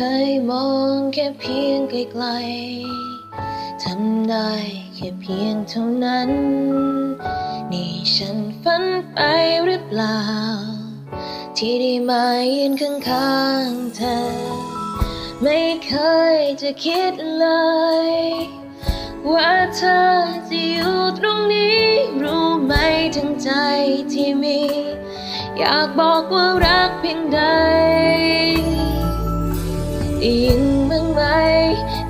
เคยมองแค่เพียงไกลๆทำได้แค่เพียงเท่านั้น นี่ฉันฝันไปหรือเปล่า ที่ได้มายืนข้างๆเธอ ไม่เคยจะคิดเลย ว่าเธอจะอยู่ตรงนี้ รู้ไหมทั้งใจที่มี อยากบอกว่ารักเพียงใด ได้ยินบ้างไหม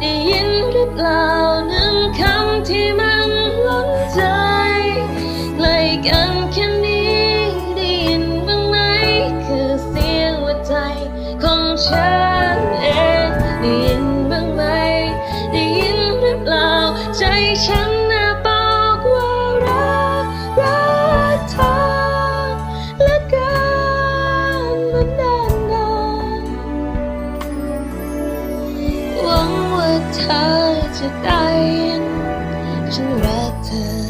ได้ยินหรือเปล่าหนึ่งคำที่มันล้นใจใกล้กันแค่นี้ได้ยินบ้างไหม คือเสียงหัวใจของฉันเองได้ยินบ้างไหม ได้ยินหรือเปล่าใจฉัน เธอจะได้ยินฉันรักเธอ